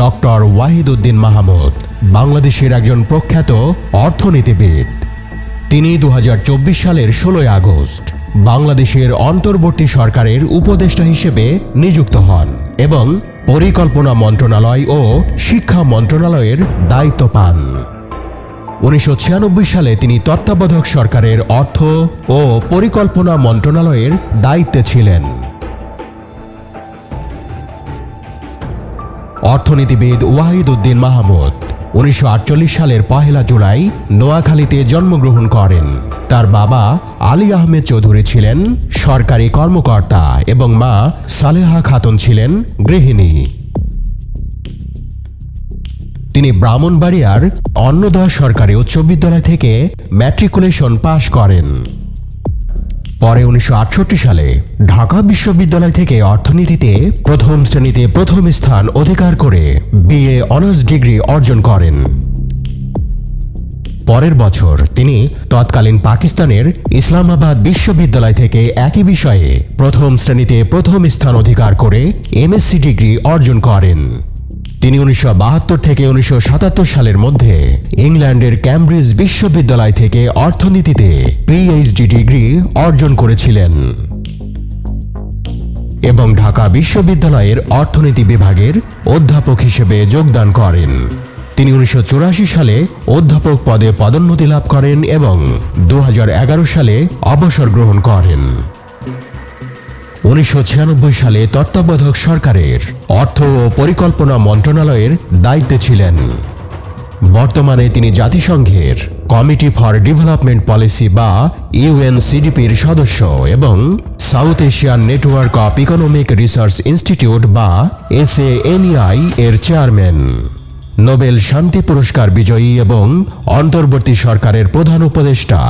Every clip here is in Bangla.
ডক্টর ওয়াহিদুদ্দিন মাহমুদ, বাংলাদেশের একজন প্রখ্যাত অর্থনীতিবিদ। তিনি দু হাজার চব্বিশ সালের ষোলোই আগস্ট বাংলাদেশের অন্তর্বর্তী সরকারের উপদেষ্টা হিসেবে নিযুক্ত হন এবং পরিকল্পনা মন্ত্রণালয় ও শিক্ষা মন্ত্রণালয়ের দায়িত্ব পান। উনিশশো ছিয়ানব্বই সালে তিনি তত্ত্বাবধায়ক সরকারের অর্থ ও পরিকল্পনা মন্ত্রণালয়ের দায়িত্বে ছিলেন। অর্থনীতিবিদ ওয়াহিদ উদ্দিন মাহমুদ উনিশশো আটচল্লিশ সালের পহেলা জুলাই নোয়াখালীতে জন্মগ্রহণ করেন। তার বাবা আলী আহমেদ চৌধুরী ছিলেন সরকারি কর্মকর্তা এবং মা সালেহা খাতুন ছিলেন গৃহিণী। তিনি ব্রাহ্মণবাড়িয়ার অন্নদা সরকারি উচ্চ বিদ্যালয় থেকে ম্যাট্রিকুলেশন পাশ করেন। পরে উনিশশো আটষট্টি সালে ঢাকা বিশ্ববিদ্যালয় থেকে অর্থনীতিতে প্রথম শ্রেণীতে প্রথম স্থান অধিকার করে বিএ অনার্স ডিগ্রি অর্জন করেন। পরের বছর তিনি তৎকালীন পাকিস্তানের ইসলামাবাদ বিশ্ববিদ্যালয় থেকে একই বিষয়ে প্রথম শ্রেণীতে প্রথম স্থান অধিকার করে এমএসসি ডিগ্রি অর্জন করেন। তিনি উনিশশো বাহাত্তর থেকে উনিশশো সাতাত্তর সালের মধ্যে ইংল্যান্ডের ক্যামব্রিজ বিশ্ববিদ্যালয় থেকে অর্থনীতিতে পিএইচডি ডিগ্রি অর্জন করেছিলেন। এবং ঢাকা বিশ্ববিদ্যালয়ের অর্থনীতি বিভাগের অধ্যাপক হিসেবে যোগদান করেন। তিনি উনিশশো চুরাশি সালে অধ্যাপক পদে পদোন্নতি লাভ করেন এবং দু হাজার এগারো সালে অবসর গ্রহণ করেন। উনিশশো ছিয়ানব্বই সালে তত্ত্বাবধায়ক সরকারের অর্থ ও পরিকল্পনা মন্ত্রণালয়ের দায়িত্বে ছিলেন। বর্তমানে তিনি জাতিসংঘের কমিটি ফর ডেভেলপমেন্ট পলিসি বা ইউএনসিডিপির সদস্য এবং South Asian network of economic research institute বা এসএএনআই এর চেয়ারম্যান। নোবেল শান্তি পুরস্কার বিজয়ী এবং অন্তর্বর্তী সরকারের প্রধান উপদেষ্টা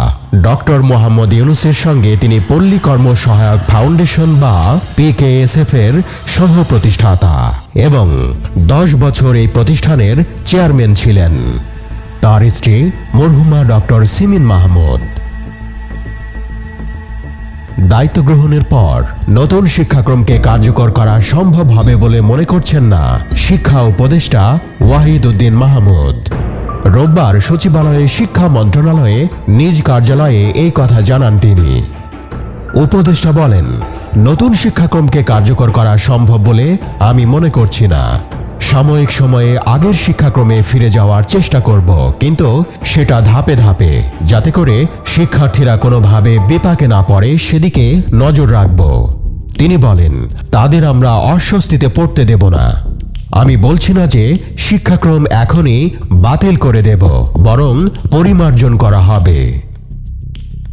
ডক্টর মোহাম্মদ ইউনুসের সঙ্গে তিনি পল্লী কর্ম সহায়ক ফাউন্ডেশন বা পিকেএসএফ এর সহ প্রতিষ্ঠাতা এবং দশ বছর এই প্রতিষ্ঠানের চেয়ারম্যান ছিলেন। তার স্ত্রী মরহুমা ডক্টর সিমিন মাহমুদ। দায়িত্ব গ্রহণের পর নতুন শিক্ষাক্রমকে কার্যকর করা সম্ভব হবে বলে মনে করছেন না শিক্ষা উপদেষ্টা ওয়াহিদ উদ্দিন মাহমুদ। রোববার সচিবালয়ে শিক্ষা মন্ত্রণালয়ে নিজ কার্যালয়ে এই কথা জানান তিনি। উপদেষ্টা বলেন, নতুন শিক্ষাক্রমকে কার্যকর করা সম্ভব বলে আমি মনে করছি না। সাময়িক সময়ে আগের শিক্ষাক্রমে ফিরে যাওয়ার চেষ্টা করব। কিন্তু সেটা ধাপে ধাপে, যাতে করে শিক্ষার্থীরা কোনোভাবে বিপাকে না পড়ে, সেদিকে নজর রাখব। তিনি বলেন, তাদের আমরা অস্বস্তিতে পড়তে দেব না। আমি বলছি না যে শিক্ষাক্রম এখনই বাতিল করে দেব, বরং পরিমার্জন করা হবে।